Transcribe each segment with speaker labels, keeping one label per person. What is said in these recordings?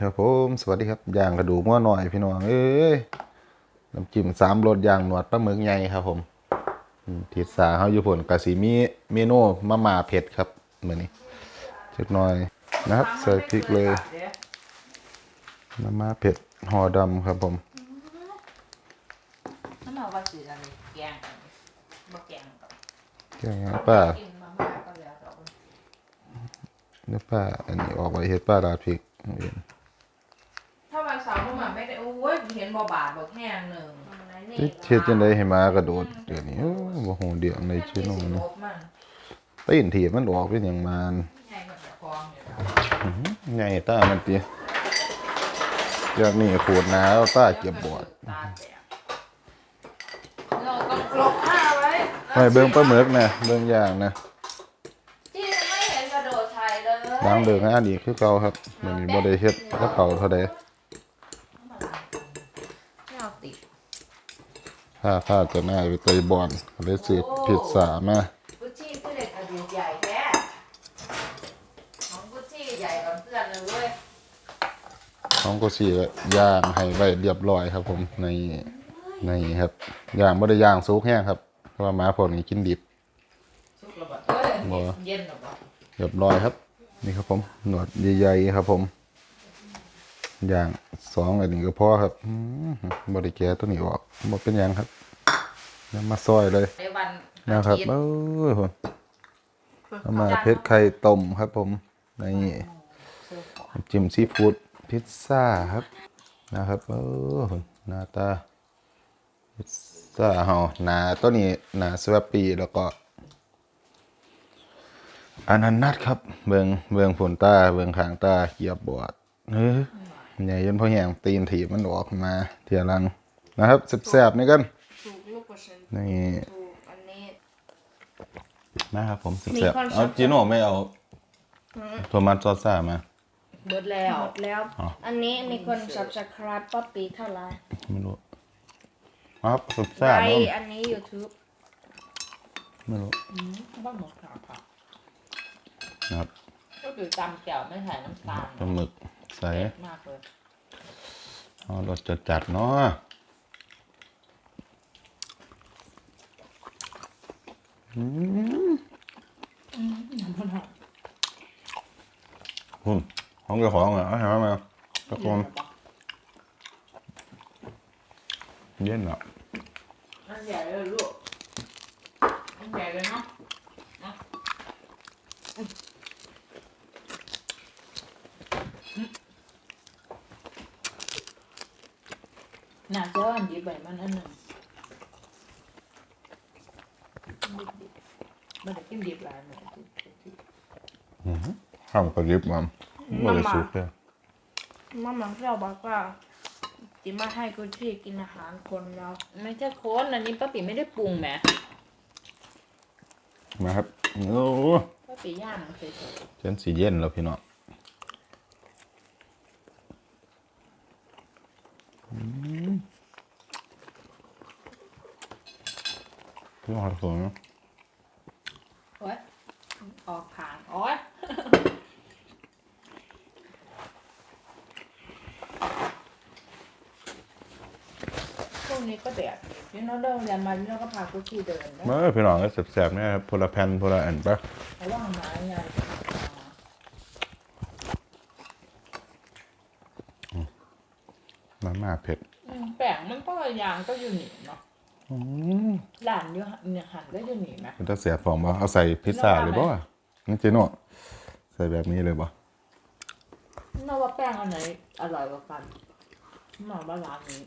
Speaker 1: ครับผมสวัสดีครับย่างกระดูกง้อหน่อยพี่น้องเอ้ยน้ำจิ้มสามรสย่างหนวดปลาหมึกใหญ่ครับผมอืมทิศสาเฮาอยู่ผลกะสีมีเมนูมาม่าเผ็ดครับมื้อนี้จักหน่อยนะครับใส่พริกเลยมาม่าเผ็ดห่อดำครับผม
Speaker 2: น้ำมันว่าสีอะไรแกงกันบ่แกงกับ
Speaker 1: แกงป้า
Speaker 2: กินมาม่าก็แล้วแต่ว่า
Speaker 1: เนื้อป้าอันนี้ออกไปเฮ็ดป้าราดพริกเอาเอง
Speaker 2: ถ้าวันเสาร์มันมาไม่ได้โอ้ยเห็นบ่บาทบ่แห้งหนึ่ง
Speaker 1: เฮ็ดเฮ็ดจังได๋ให้หมากระโดดเดี๋ยวนี้โอ้บ่ฮู้เดียวในชื่อน้อง
Speaker 2: มัน
Speaker 1: นี่
Speaker 2: มัน
Speaker 1: ตีนถีบมันออกเป็นหยังมาน
Speaker 2: ใหญ่กว่าจะคลองอยู่แล้ว
Speaker 1: ใหญ่ตามันติจากนี้ขูดหนาแล้วตาเก็บบอด
Speaker 2: ตาแตกเราต้องกลบผ้าไว้
Speaker 1: ไปเบิ่งปลาหมึกนะเบิ่งอย่างนะ
Speaker 2: ที่ไม่เห็นกระโดดไทยเลย
Speaker 1: ล้างเดิงอันนี้คือเก่าครับมันนี้บ่ได้เฮ็ดกับเขาวเท่าใด
Speaker 2: ไม่เอาติด
Speaker 1: ถ้าถ้าจะน่าไปเตยบอลก็เลยซื้อพิซซ่ามา
Speaker 2: กุชชี่คือเด็กกระดิ่งใหญ่แท้ของกุชชี่ใหญ่กว่าเพื่อนเลยเว้ย
Speaker 1: ของก็สิย่างให้ไว้เรียบร้อยครับ ผมในในครับย่างบ่ได้ย่างสุกแห้งครับเพราะว่าหมาพวกนี้กินดิบ
Speaker 2: สุกระเบิดเอ้ย
Speaker 1: บ่
Speaker 2: เย็นหรอบ่
Speaker 1: เรียบร้อยครับ นี่ครับผมหนวดใหญ่ๆครับผม ย่างสองอันนี้ก็พอครับอืมบ่ได้แกะตัวนี้ออกบ่เป็นหยังครับแล้วมาซอยเลย
Speaker 2: ในวัน
Speaker 1: นะครับ
Speaker 2: อาทิตย์
Speaker 1: เอ้ยผมเอามาเพชรไข่ต้มครับผมในน้ำจิ้มซีฟู้ดพิซซ่าครับนะครับเออหน้าตาพิซซ่าเฮาหนาตัวนี้หนาสวัปปีแล้วก็อันนั้นนัดครับ เบิงเบิงผลตาเบิงขางตาเกียบบอดเฮ้ย ใหญ่จนพอแหงตีนถีบมันออกมาเทียหลังนะครับแซ่บๆนี่กัน
Speaker 3: ถูกลูกเปอร์เซ็นต์
Speaker 1: นี่
Speaker 3: ถูกอันนี้
Speaker 1: นะครับผม
Speaker 3: มี
Speaker 1: แซ่บ
Speaker 3: คน
Speaker 1: ๆเอา
Speaker 3: ชอบ
Speaker 1: จิโน่ไม่เอาโทมัสซอสซ่ามา
Speaker 2: เบิดแล้ว
Speaker 3: หมดแล้ว
Speaker 1: อ๋อ
Speaker 3: อันนี้มีคน subscribe ป๊อปปี้เท่าไหร่
Speaker 1: ไม่รู้ครับสุดซ่า
Speaker 3: ไล
Speaker 1: เนาะ
Speaker 3: ค์อันนี้ YouTube
Speaker 1: ไม่รู้
Speaker 2: บ้านหมดค่ะค่ะ
Speaker 1: นะครับ
Speaker 2: ก็คือตำแจ่วไม่ใส่น้ำตาล
Speaker 1: ปลาหมึก ใส่
Speaker 2: เผ็ดมากเลย
Speaker 1: เอารสจัดๆเนาะอืมคุณของเจ้าของเหรอเอาให้มามาตะโกนเย็นเหรอ
Speaker 2: นั่นใหญ่เลยลูกนั่นใหญ่เลยเนาะเอา น่าจะว่าอันดีใบมันอันหนึ่งมันจะกินดิบหลายเหมือนกัน
Speaker 1: ข้าวกระดิบมันไม่ได้สุกเลย
Speaker 3: มาม่าเราบอกว่าจิมาให้กุชี่กินอาหารคนแล้ว
Speaker 2: ไม่ใช่โคนอันนี้ป้าปีไม่ได้ปรุงแหม
Speaker 1: มาครับโอ้
Speaker 2: ป้าปีย่างเฉย
Speaker 1: เส้นสีเย็นแล้วพี่น้อง พี่น้องสวยนะ
Speaker 2: ๆโอ้ยออกขางโอ้ยพวกนี้ก็แดดนี่น้องเดินเรียนมานี่เราก็พากุชี่เดินนะ
Speaker 1: มาพี่น้องก็แสบๆเนี่ยครับพลแผ่นพลอันปะ
Speaker 2: เพราะว่าหมาใหญ่
Speaker 1: มาม่าเผ็ด
Speaker 2: อืมแป้งมันก็ยางก็อยู่หนีเนาะ
Speaker 1: อืม
Speaker 2: หลานอยู่หันเนี่ยหันก็อยู่หนีไหม
Speaker 1: มันจะเสียฟองบ่เอาใส่พิซซ่าเลยบ่วะนี่เจโน่ใส่แบบนี้เลยบ่
Speaker 2: น่าว่าแป้งอันไหนอร่อยกว่ากันหมาบ้านร้านนี้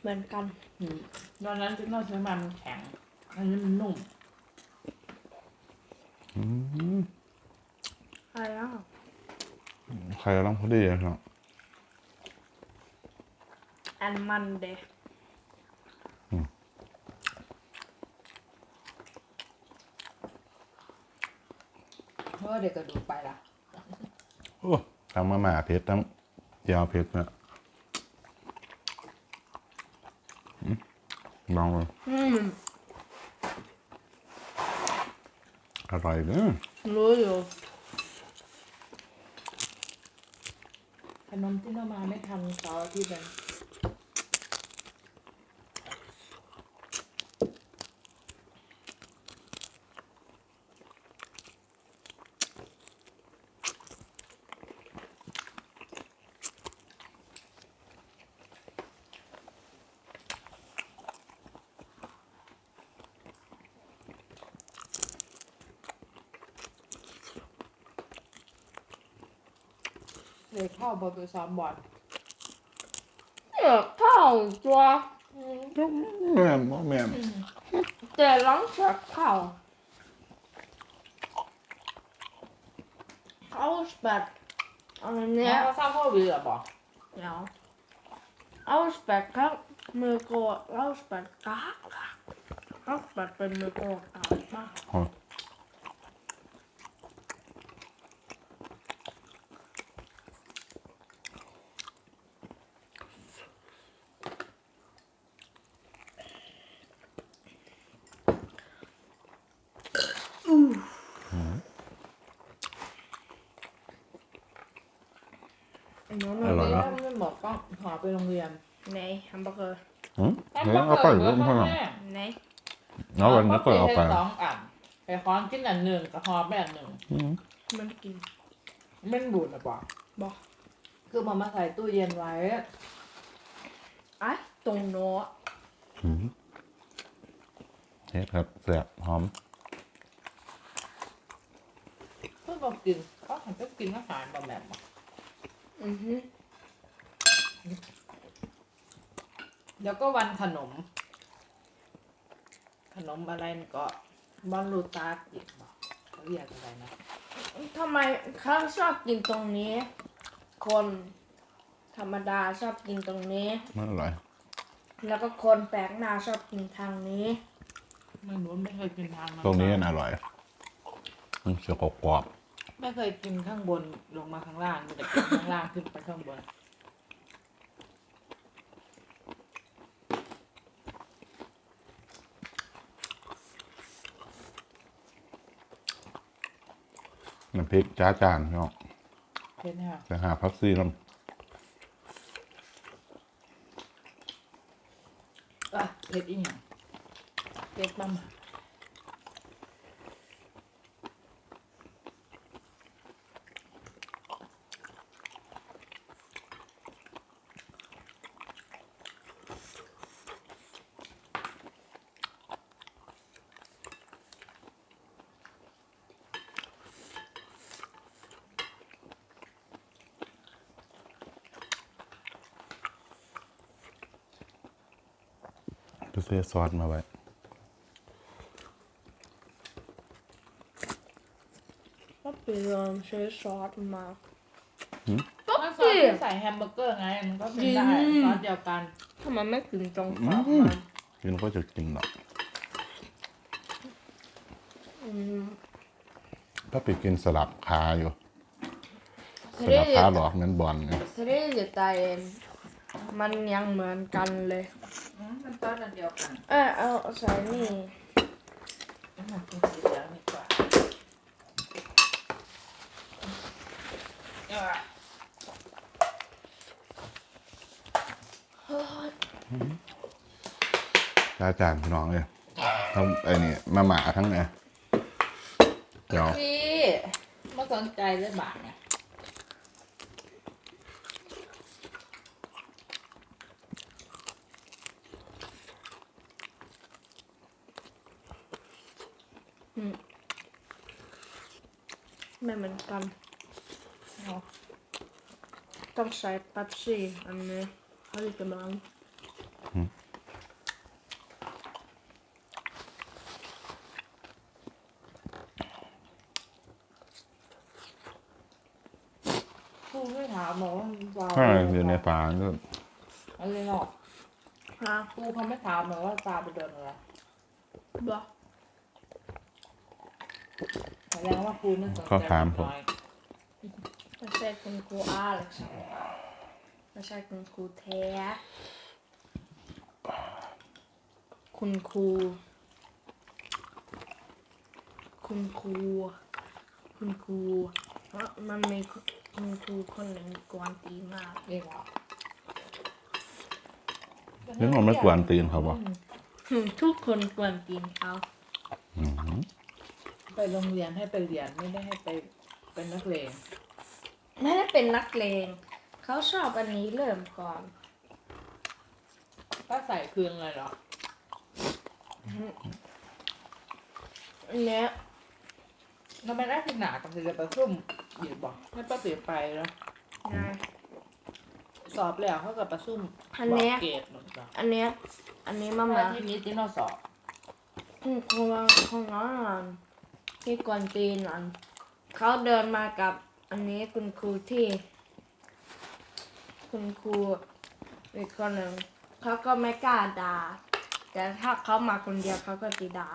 Speaker 3: เหมือนกัน
Speaker 2: อืมตอนนั้นที่นอกใช้มันแข็ง อันนี้มันนุ่ม
Speaker 1: อืม
Speaker 3: อะไรอะ
Speaker 1: ใครกำลังพอดีอะครับ
Speaker 3: อันมันเด
Speaker 2: เพราะว่าเด็กกระดูกไปละ
Speaker 1: โอ้ทั้งมาม่าเผ็ดทั้งเจียวเผ็ดนะอืมลองเลย
Speaker 3: อืม
Speaker 1: อร่อยเนอะ
Speaker 3: รู้อยู่
Speaker 2: ขนมที่เรามาไม่ทันเสาร์อาที่เป็น เด็กเข้าบอลไปซ้อมบอล
Speaker 3: เออข้าวตัว
Speaker 1: แม่นบ่แม่น
Speaker 3: แต่หลังจากข้าวเขาแบบอะไร
Speaker 2: เนี่
Speaker 3: เนี้
Speaker 2: ย
Speaker 3: ย
Speaker 2: เราสร้างพ่อวีเหรอบอก
Speaker 3: Ja. Ausbäckar med gå ausbäckar. Ausbäckar med gå alma.
Speaker 1: อ๋อ
Speaker 3: Någon
Speaker 1: อร่อย
Speaker 2: แล้
Speaker 1: นะ
Speaker 2: วไม่บอกก็หอไปโรงเรียน
Speaker 3: Nej, hamburgare.
Speaker 1: หืมเดี๋ยวเอาไปเรื่องข้างหลัง
Speaker 3: Nej.
Speaker 1: เอาวันนี้ก็เอาไป
Speaker 2: สองอันไปค้อนกินอันหนึ่งกับหอไปอันหนึ่ง
Speaker 1: อืม
Speaker 3: Men in.
Speaker 2: ไม่บูดหรอบอก
Speaker 3: Ba.
Speaker 2: คือมามาใส่ตู้เย็นไว้
Speaker 3: Aj, de nå.
Speaker 1: อืมเฮ็ดครับแซ่บหอม
Speaker 2: เพื่อบอกกินเขาหันไปกินอาหารแบบแบบบอก
Speaker 3: Mhm.
Speaker 2: แล้วก็วันขนม ขนมอะไรนี่ก็บอลลูตาอีกบอกเขาเรียกอะไรนะ
Speaker 3: ทำไมเขาชอบกินตรงนี้ คนธรรมดาชอบกินตรงนี้
Speaker 1: มันอร่อย
Speaker 3: แล้วก็คนแปลกหน้าชอบกินทางนี้
Speaker 2: ไม่รู้ไม่เคยกินทาง
Speaker 1: ตรงนี้อร่อยมันจะกรอบ
Speaker 2: ไม่เคยกินข้างบนลงมาข้างล่างมีแต่กินข้างล่างขึ้นไปข้างบน
Speaker 1: พริกจ้าจานเนาะ
Speaker 2: เห็นไหมคะ
Speaker 1: จะหาพักซีน้
Speaker 2: อะเผ็ดอีกอย่างเผ็ดบ้า งำ
Speaker 1: จะซื้อซอสมาไว้
Speaker 3: Pappi de kör salt med.
Speaker 2: ก็ซอสที่ใส่แฮมเบอร์เกอร์ไง มันก็เป็นได้
Speaker 3: อืม
Speaker 2: ซอสเดียวกัน
Speaker 3: ทำไมไม่กินตรง
Speaker 1: อื
Speaker 3: ฝามมัน
Speaker 1: กินก็จะกินหรอก
Speaker 3: อืม
Speaker 1: ถ้าไปกินสลับขาอยู่
Speaker 3: ส
Speaker 1: ส
Speaker 3: รี
Speaker 1: ลับขาหลอกเหมือนบอลเนี่ย
Speaker 3: สรีระไต มันยังเหมือนกันเลย
Speaker 2: อืมมันซอสอันเดียวกัน
Speaker 3: เออเอาใส่นี่
Speaker 2: อืมกินสีเหลืองดีกว่าอะ
Speaker 1: จ้าจานพี่น้องเลยทั้งไอ้นี่มาหมาทั้งเนี่ยเดี๋ยว
Speaker 2: พี่ไม่สนใจเลยบาทเนี่ย
Speaker 3: ไม่เหมือนกันเอาต้องใส่เป๊ปซี่อันนี้เขาเรียกกันบ้าง
Speaker 2: ครูไม่ถามบอกว่ามันซา
Speaker 1: ถ้าอยู่ในป่าก็
Speaker 2: อะไรหรอก
Speaker 3: ฮะ
Speaker 2: ครูเขาไม่ถามบอกว่าซาไปโดนอะไร
Speaker 3: บ้า
Speaker 2: แสดงว่าครูไม่สนใจ
Speaker 1: เขาถามผม
Speaker 2: น้อย
Speaker 3: ไม่ใช่คุณครูอาเล็กซ์ไม่ใช่คุณครูแท้ คุณครู คุณครู คุณครูเพราะมันมีคุณครูคนหนึ่งกวนตีนมาก
Speaker 2: เองเหรอ
Speaker 1: นึกว่าไม่กวนตีนเขาบ่
Speaker 3: อืมทุกคนกวนตีนเขา
Speaker 1: อืม
Speaker 2: ไปโรงเรียนให้ไปเรียนไม่ได้ให้ไปเป็นนักเลง
Speaker 3: ไม่ได้เป็นนักเลงเขาชอบอันนี้เริ่มก่อน
Speaker 2: ก็ใส่คืนเลยเหรอ
Speaker 3: อันเนี้ย
Speaker 2: เราไม่ได้ที่หนากับจะไปซุ่มหยิบบอกให้ป้าเสียไปแล้ว
Speaker 3: นะ
Speaker 2: สอบแล้วเขากับประซุ่ม
Speaker 3: อันเนี้ย
Speaker 2: บอกเกรดหมดจ้ะ
Speaker 3: อันเนี้ย อันนี้มา
Speaker 2: เมื่
Speaker 3: มา
Speaker 2: อที่นี้ที่เราสอบ
Speaker 3: คุณครูของน้องอัน ที่กวนตีนอันเขาเดินมากับอันนี้คุณครูที่ คุณครูอีกคนหนึ่งเขาก็ไม่กล้าด่าแต่ถ้าเขามาคนเดียวเขาก็จะด่า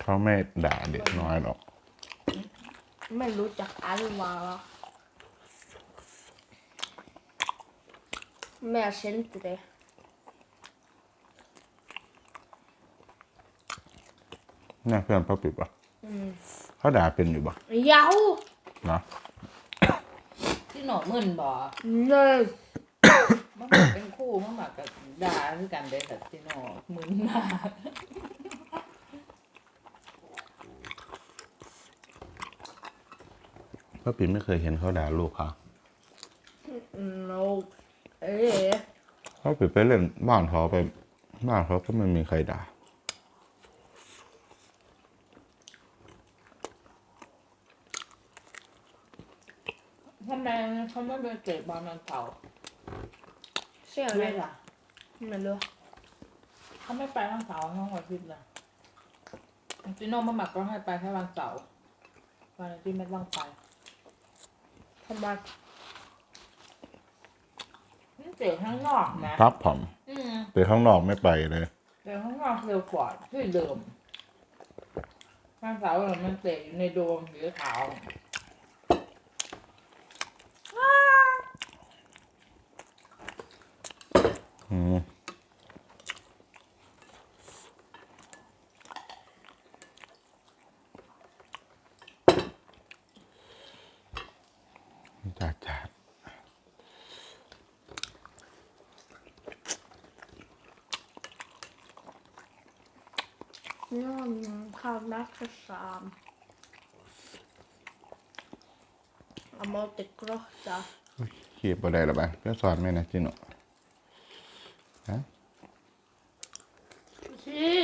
Speaker 1: เขาไม่ด่าเด็กน้อยหรอก
Speaker 3: ไม่รู้จักอันวาแม่ฉันเตะ
Speaker 1: น่าเพื่อนพ่อปิดปะ
Speaker 3: อืม
Speaker 1: เขาด่าเป็นอยู่ปะ
Speaker 3: ยาว
Speaker 1: เนาะ
Speaker 2: ที่หนอมึนบอก
Speaker 3: เลย
Speaker 2: มันเหมือนเป็นคู่มันหมักกับดาคือกันเลยแต่ที่หนอมึนมาก
Speaker 1: พ่อปิดไม่เคยเห็นเขาด่าลูกเขา
Speaker 3: โนเอ๊ะ
Speaker 1: เขาปิดไปเล่นบ้านเขาไปบ้านเขาก็ไม่มีใครด่า
Speaker 2: ทำไมเขาไม่ไปเตะบอลนันเสาร์
Speaker 3: เสียงอะ
Speaker 2: เล
Speaker 3: ไร
Speaker 2: ยล่ะ
Speaker 3: ไม่รู้
Speaker 2: เขาไม่ไปวันเสาร์ห้องอาทิตย์เลยจิโน่มาหมักก็ให้ไปแค่วันเสาร์วันอาทิตย์ไม่ต้องไป
Speaker 3: ทำไม
Speaker 2: นี่เตะข้างนอกนะ
Speaker 1: พับผม
Speaker 2: อืม
Speaker 1: แต่ข้างนอกไม่ไปเลย
Speaker 2: เตะข้างนอกเร็วกว่าที่เดิมวันเสาร์มันเตะอยู่ในโดมสีขาว
Speaker 1: อืม จ้าจ้า
Speaker 3: น้องข้าวนักสามเอามาติดกรอกจ้ะ
Speaker 1: ขีบบ่ได้หรอบ้างเพื่อสอนไหมนะจิโน ฮะ
Speaker 2: ชี้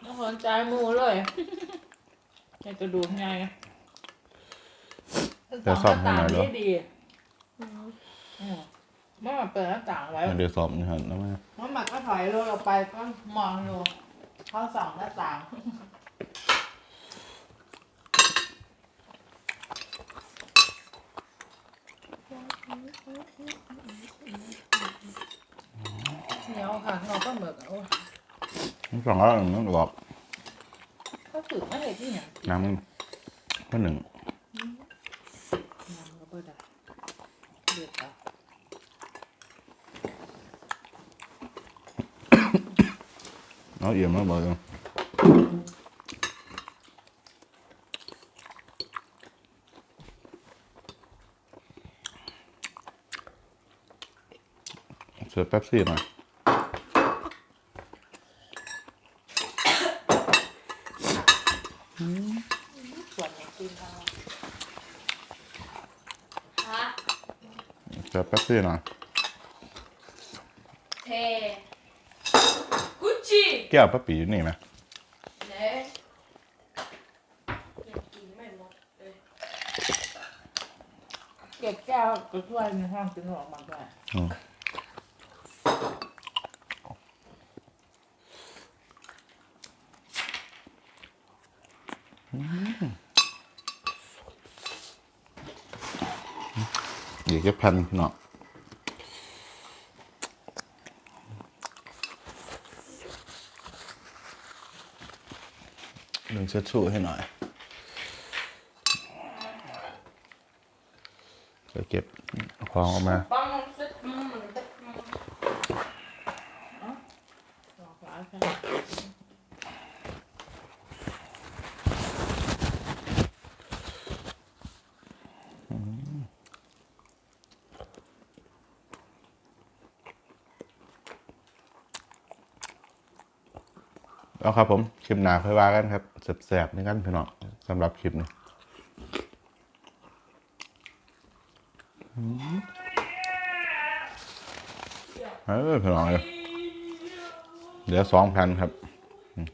Speaker 2: ไม่สนใจหมูเลยอยากจะดูไง
Speaker 1: เดี๋ยวสอบให้หน่อยเหรอ
Speaker 2: ดีอืมเมื่อมันเปิดหน้าต่างไว้
Speaker 1: เดี๋ยวสอบนี่ฮะนะแม่
Speaker 2: เมื่อมันก็ถอยรถออกไปก็มองอยู่เขาส่องหน้าต่าง เหนียวค่ะเราก็เหมือนโอ้ย
Speaker 1: ทั้งสองแล้วนั่นบอก
Speaker 2: ก็ถือไม่เห็นที่อย่าง
Speaker 1: น้ำข้อหนึ่ง
Speaker 2: น้ำก็เบิดอะเดือดอะ
Speaker 1: เอาเอี่ยมมาบอกยังเสิร์ฟแป๊บซี่หน่อย
Speaker 2: ส่วนของกินเรา
Speaker 3: ฮะ
Speaker 1: เสิร์ฟแป๊บซี่หน่อย
Speaker 3: เทกุจิ
Speaker 1: แก้วป้าปีอยู่นี่ไหม
Speaker 3: เน่ยังกินไม่หมดเลย
Speaker 2: เก็บแก้วก็ช่วยในห้องกินออกมาด้วย
Speaker 1: กแค่พันเนาะหนึ่งเช็ดชูให้หน่อยจะเก็บของออกมา
Speaker 3: ปังซึกมันตึก
Speaker 2: หลอกหลายแค่
Speaker 1: อ แล้วครับผมคลิปหนาค่อยว่ากันครับแสบๆนี่กันพี่น้องสำหรับคลิปนี้อืมเออพี่น้องเลยเหลือสองพันครับม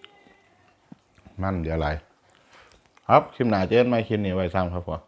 Speaker 1: มันเดี๋ยวอะไร ครับคลิปหนาเจอกันใหม่คลิปนี้ไว้ซ้ำครับผม